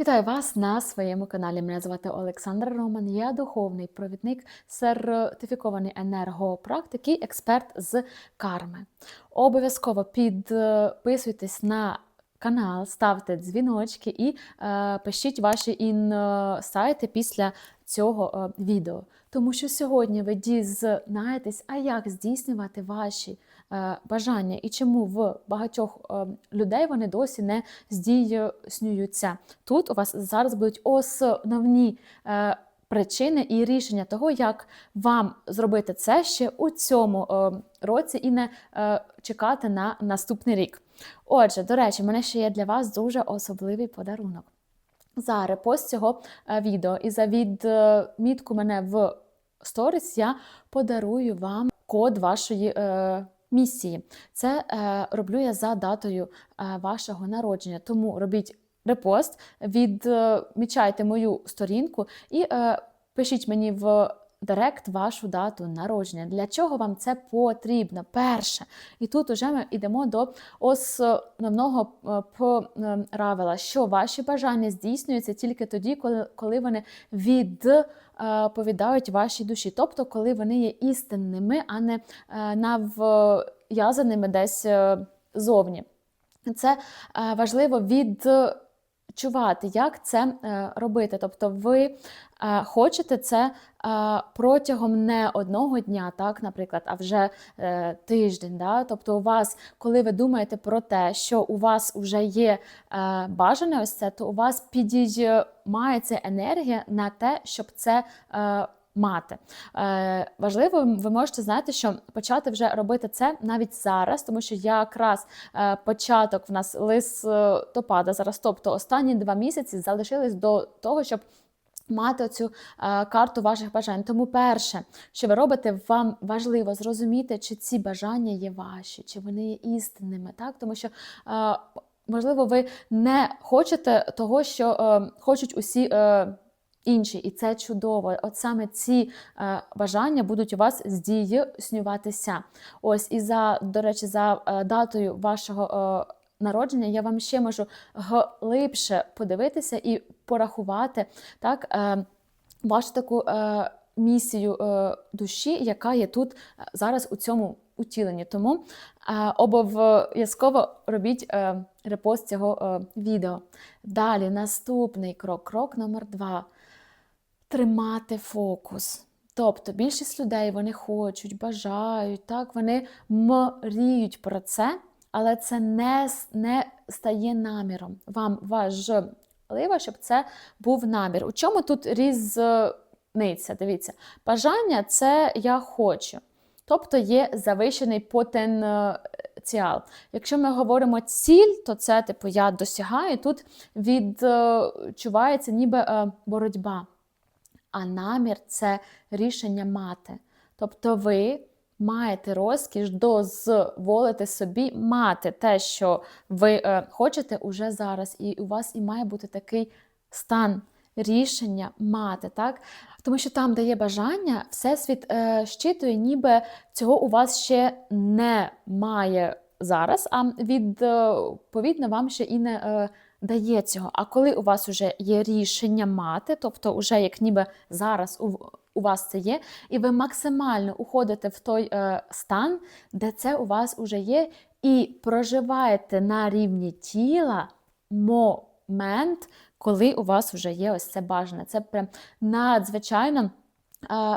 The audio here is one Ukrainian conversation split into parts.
Вітаю вас на своєму каналі. Мене звати Олександр Роман. Я духовний провідник, сертифікований енергопрактик і експерт з карми. Обов'язково підписуйтесь на канал, ставте дзвіночки і е, пишіть ваші інсайти після цього е, відео. Тому що сьогодні ви дізнаєтесь, а як здійснювати ваші бажання і чому в багатьох е, людей вони досі не здійснюються. Тут у вас зараз будуть основні е, причини і рішення того, як вам зробити це ще у цьому е, році і не е, чекати на наступний рік. Отже, до речі, в мене ще є для вас дуже особливий подарунок. За репост цього е, відео і за відмітку мене в сторіс я подарую вам код вашої е, місії. Це е, роблю я за датою е, вашого народження. Тому робіть репост, відмічайте мою сторінку і е, пишіть мені в директ вашу дату народження. Для чого вам це потрібно? Перше. І тут уже ми йдемо до основного е, правила, що ваші бажання здійснюються тільки тоді, коли, вони відповідають вашій душі, тобто коли вони є істинними, а не е, нав'язаними десь е, зовні. Це важливо важливо відчувати, як це е, робити. Тобто, ви е, хочете це е, протягом не одного дня, так, наприклад, а вже тиждень. Да? Тобто, у вас, коли ви думаєте про те, що у вас вже є бажане ось це, то у вас підіймається енергія на те, щоб це. Мати Е, важливо, ви можете знати, що почати вже робити це навіть зараз, тому що якраз е, початок в нас листопада зараз, тобто останні два місяці залишились до того, щоб мати цю е, карту ваших бажань. Тому перше, що ви робите, вам важливо зрозуміти, чи ці бажання є ваші, чи вони є істинними, так тому що. Е, Можливо, ви не хочете того, що е, хочуть усі е, інші, і це чудово. От саме ці е, бажання будуть у вас здійснюватися. Ось і за, до речі, за е, датою вашого е, народження я вам ще можу глибше подивитися і порахувати так, е, вашу таку е, місію е, душі, яка є тут е, зараз у цьому утіленні. Тому е, обов'язково робіть е, репост цього е, відео. Далі, наступний крок, крок номер два тримати фокус. Тобто більшість людей вони хочуть, бажають, так, вони мріють про це, але це не, не стає наміром. Вам важливо, щоб це був намір. У чому тут різниця? Дивіться, бажання це я хочу. Тобто є завищений потенціал. Якщо ми говоримо ціль, то це типу я досягаю, тут відчувається ніби е, боротьба а намір це рішення мати. Тобто ви маєте розкіш дозволити собі мати те, що ви е, хочете уже зараз, і у вас і має бути такий стан рішення мати. так? Тому що там, де є бажання, Всесвіт е, щитує, ніби цього у вас ще немає зараз, а відповідно вам ще і не. Е, дає цього. А коли у вас вже є рішення мати, тобто вже як ніби зараз у, у вас це є, і ви максимально уходите в той е, стан, де це у вас вже є, і проживаєте на рівні тіла момент, коли у вас вже є ось це бажане. Це прям надзвичайно.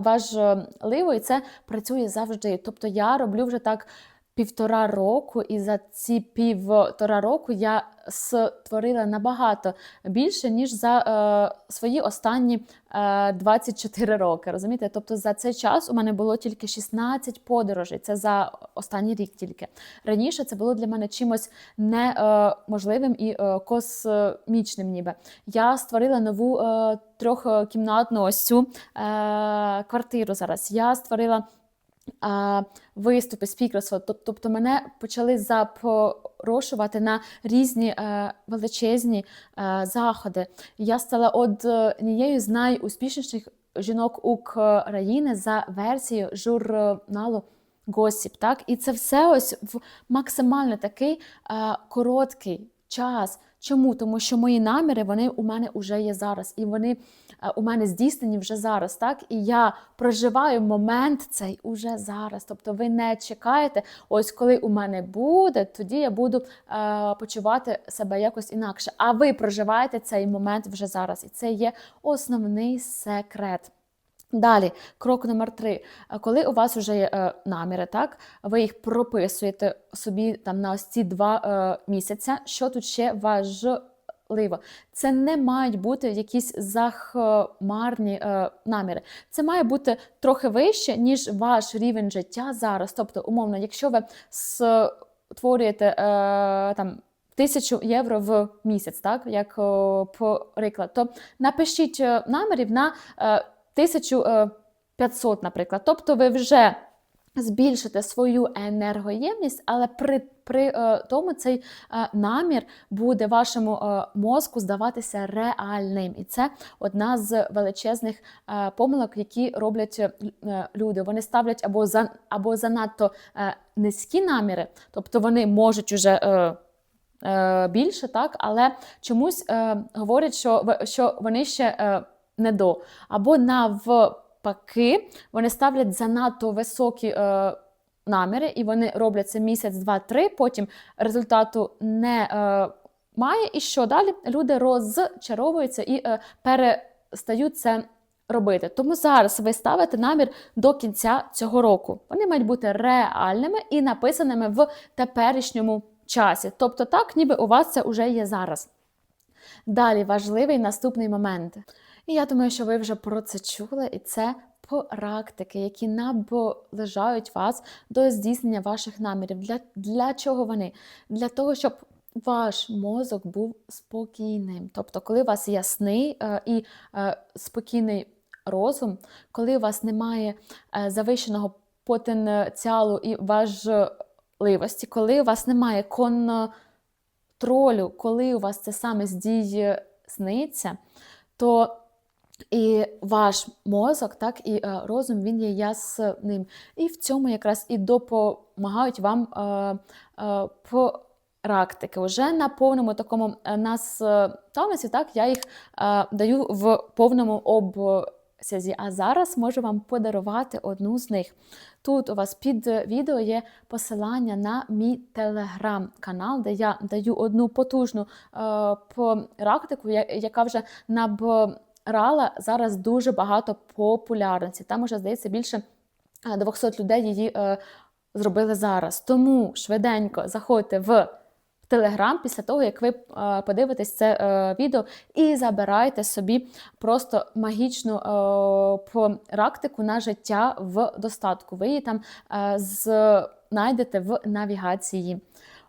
Важливо, і це працює завжди. Тобто я роблю вже так півтора року, і за ці півтора року я створила набагато більше, ніж за е, свої останні е, 24 роки. Розумієте? Тобто за цей час у мене було тільки 16 подорожей. Це за останній рік тільки. Раніше це було для мене чимось неможливим і е, космічним. ніби. Я створила нову е, трьохкімнатну ось цю е, квартиру зараз. Я створила виступи, спікерство. Тобто мене почали запрошувати на різні е, величезні е, заходи. Я стала однією з найуспішніших жінок України за версією журналу. Госіп, так? І це все ось в максимально такий е, короткий час Чому? Тому що мої наміри вони у мене вже є зараз, і вони е, у мене здійснені вже зараз. Так? І я проживаю момент цей уже зараз. Тобто ви не чекаєте, ось коли у мене буде, тоді я буду е, почувати себе якось інакше. А ви проживаєте цей момент вже зараз. І це є основний секрет. Далі, крок номер три. Е, Коли у вас вже є е, наміри, так ви їх прописуєте собі там на ось ці два е, місяця. Що тут ще важливо? Це не мають бути якісь захмарні наміри. Це має бути трохи вище, ніж ваш рівень життя зараз. Тобто, умовно, якщо ви створюєте там. Тисячу євро в місяць, так як о, приклад, то напишіть намірів на 1500, наприклад. Тобто ви вже збільшите свою енергоємність, але при, при е, тому цей е, намір буде вашому е, мозку здаватися реальним. І це одна з величезних е, помилок, які роблять е, люди. Вони ставлять або за або занадто е, низькі наміри, тобто вони можуть уже. Е, е, Більше, так, але чомусь е, говорять, що, що вони ще е, не до. Або навпаки, вони ставлять занадто високі е, наміри, і вони роблять це місяць, два, три, потім результату не е, має. І що далі? Люди розчаровуються і е, перестають це робити. Тому зараз ви ставите намір до кінця цього року. Вони мають бути реальними і написаними в теперішньому часі. Тобто, так, ніби у вас це вже є зараз. Далі важливий наступний момент. І я думаю, що ви вже про це чули, і це практики, які наближають вас до здійснення ваших намірів. Для, для чого вони? Для того, щоб ваш мозок був спокійним. Тобто, коли у вас ясний е, і е, спокійний розум, коли у вас немає е, завищеного потенціалу і важливості, коли у вас немає контролю, коли у вас це саме здійсниться, то і ваш мозок, так і е, розум він є ясним. І в цьому якраз і допомагають вам е, е, практики. Уже на повному такому е, наставниці, так я їх даю в повному обсязі. А зараз можу вам подарувати одну з них. Тут у вас під відео є посилання на мій телеграм-канал, де я даю одну потужну практику, яка вже набрала зараз дуже багато популярності. Там уже, здається, більше е, 200 людей її е, зробили зараз. Тому швиденько заходьте в Телеграм після того, як ви е, подивитесь це е, відео, і забирайте собі просто магічну е, практику на життя в достатку. Ви її там е, знайдете в навігації.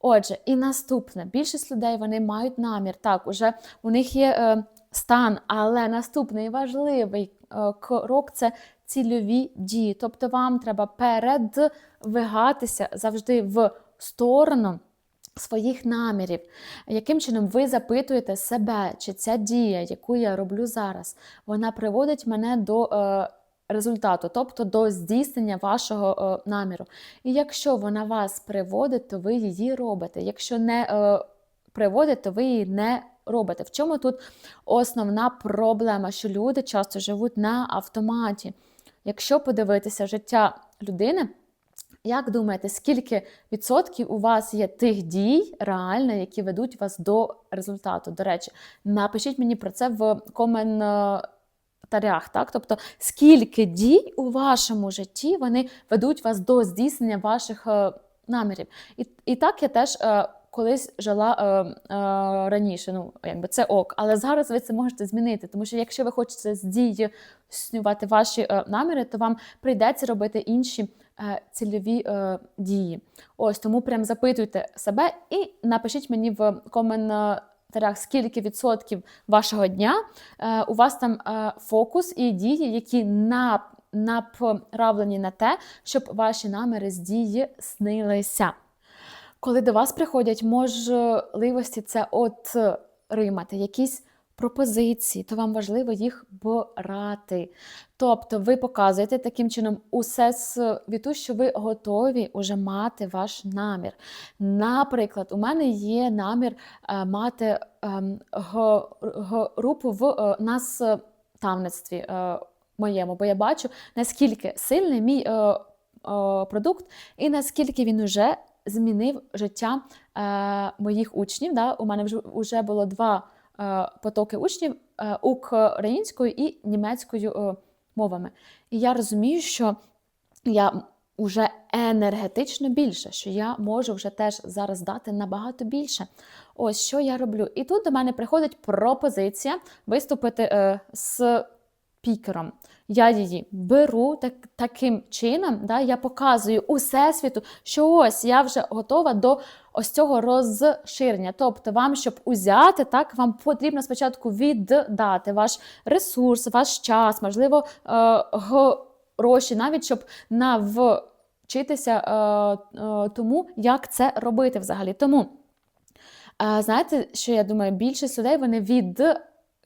Отже, і наступне: більшість людей вони мають намір. Так, уже у них є е, стан, але наступний важливий е, крок це цільові дії. Тобто вам треба передвигатися завжди в сторону своїх намірів. Яким чином ви запитуєте себе, чи ця дія, яку я роблю зараз, вона приводить мене до е, результату, тобто до здійснення вашого е, наміру. І якщо вона вас приводить, то ви її робите. Якщо не е, приводить, то ви її не робите. В чому тут основна проблема? Що люди часто живуть на автоматі. Якщо подивитися життя людини, як думаєте, скільки відсотків у вас є тих дій реально, які ведуть вас до результату? До речі, напишіть мені про це в коментарях. Так? Тобто, скільки дій у вашому житті вони ведуть вас до здійснення ваших е, намірів? І, і так я теж. е, Колись жила е, е, раніше, ну якби це ок, але зараз ви це можете змінити, тому що якщо ви хочете здійснювати ваші е, наміри, то вам прийдеться робити інші е, цільові е, дії. Ось тому прям запитуйте себе і напишіть мені в коментарях, скільки відсотків вашого дня е, у вас там е, фокус і дії, які на, направлені на те, щоб ваші наміри здійснилися. Коли до вас приходять можливості це отримати, якісь пропозиції, то вам важливо їх брати. Тобто ви показуєте таким чином усе світу, що ви готові уже мати ваш намір. Наприклад, у мене є намір е, мати ем, групу в е, наставництві е, моєму, бо я бачу, наскільки сильний мій продукт і наскільки він уже змінив життя е, моїх учнів. Да? У мене вже, вже було два е, потоки учнів е, українською і німецькою е, мовами. І я розумію, що я вже енергетично більше, що я можу вже теж зараз дати набагато більше. Ось що я роблю. І тут до мене приходить пропозиція виступити е, з пікером. Я її беру так, таким чином, да, я показую усесвіту, що ось я вже готова до ось цього розширення. Тобто, вам, щоб узяти, так, вам потрібно спочатку віддати ваш ресурс, ваш час, можливо, е, гроші, навіть щоб навчитися е, е, тому, як це робити взагалі. Тому, знаєте, що я думаю, більшість людей вони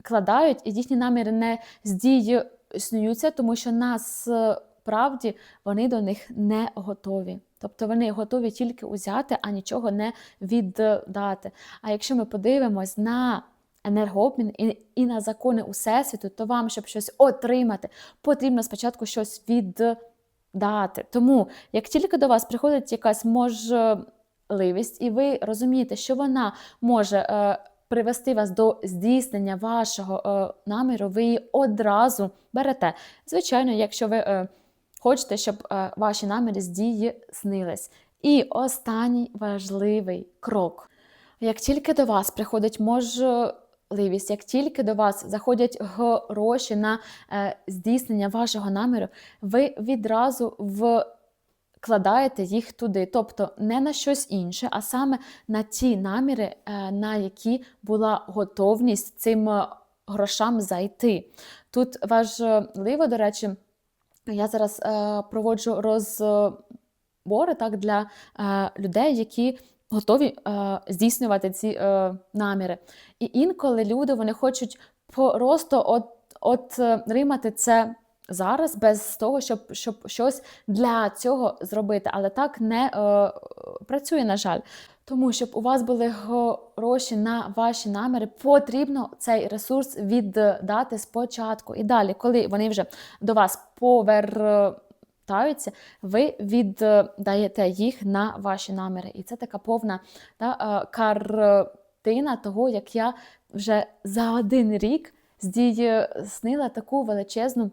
відкладають, і їхні наміри не здійснюються, тому що насправді вони до них не готові. Тобто вони готові тільки узяти, а нічого не віддати. А якщо ми подивимось на енергообмін і, і на закони Усесвіту, то вам, щоб щось отримати, потрібно спочатку щось віддати. Тому, як тільки до вас приходить якась можливість, і ви розумієте, що вона може е, привести вас до здійснення вашого е, наміру, ви її одразу берете. Звичайно, якщо ви е, хочете, щоб е, ваші наміри здійснились. І останній важливий крок. Як тільки до вас приходить можливість, як тільки до вас заходять гроші на здійснення вашого наміру, ви відразу вкладаєте їх туди. Тобто не на щось інше, а саме на ті наміри, е, на які була готовність цим е, грошам зайти. Тут важливо, до речі, я зараз е, проводжу розбори так, для людей, які готові е, здійснювати ці е, наміри. І інколи люди вони хочуть просто от, отримати це зараз, без того, щоб, щоб щось для цього зробити. Але так не е, працює, на жаль. Тому, щоб у вас були гроші на ваші наміри, потрібно цей ресурс віддати спочатку. І далі, коли вони вже до вас повертаються, ви віддаєте їх на ваші наміри. І це така повна та, е, картина того, як я вже за один рік здійснила таку величезну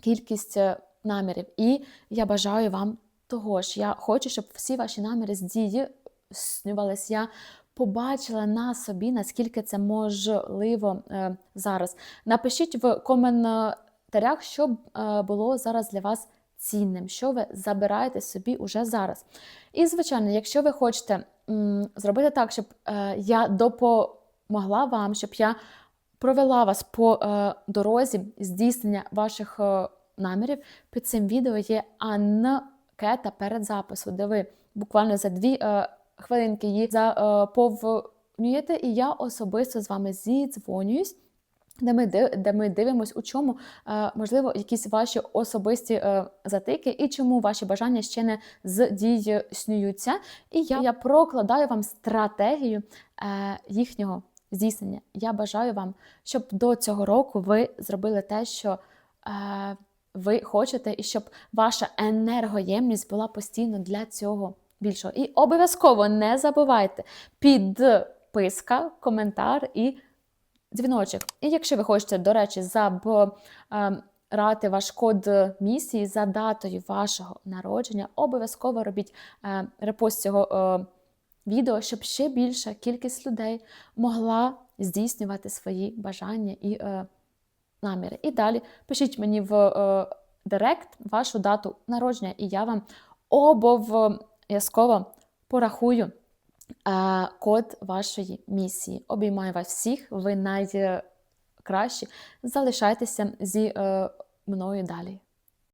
кількість е, намірів. І я бажаю вам того ж. Я хочу, щоб всі ваші наміри здійснювались. Я побачила на собі, наскільки це можливо е, зараз. Напишіть в коментарях, що е, було зараз для вас цінним, що ви забираєте собі уже зараз. І, звичайно, якщо ви хочете м, зробити так, щоб е, я допомогла вам, щоб я провела вас по е, дорозі здійснення ваших е, намірів, під цим відео є анкета перед запису, де ви буквально за дві е, хвилинки її заповнюєте, і я особисто з вами зідзвонююсь. Де ми де ми дивимося, у чому е, можливо якісь ваші особисті е, затики, і чому ваші бажання ще не здійснюються. І я, я прокладаю вам стратегію е, їхнього здійснення. Я бажаю вам, щоб до цього року ви зробили те, що е, ви хочете, і щоб ваша енергоємність була постійно для цього більшого. І обов'язково не забувайте підписка, коментар і дзвіночок. І якщо ви хочете, до речі, забрати ваш код місії за датою вашого народження, обов'язково робіть е, репост цього е, відео, щоб ще більша кількість людей могла здійснювати свої бажання і е, наміри. І далі пишіть мені в е, директ вашу дату народження, і я вам обов'язково порахую е, код вашої місії. Обіймаю вас всіх, ви найкращі. Залишайтеся зі е, мною далі.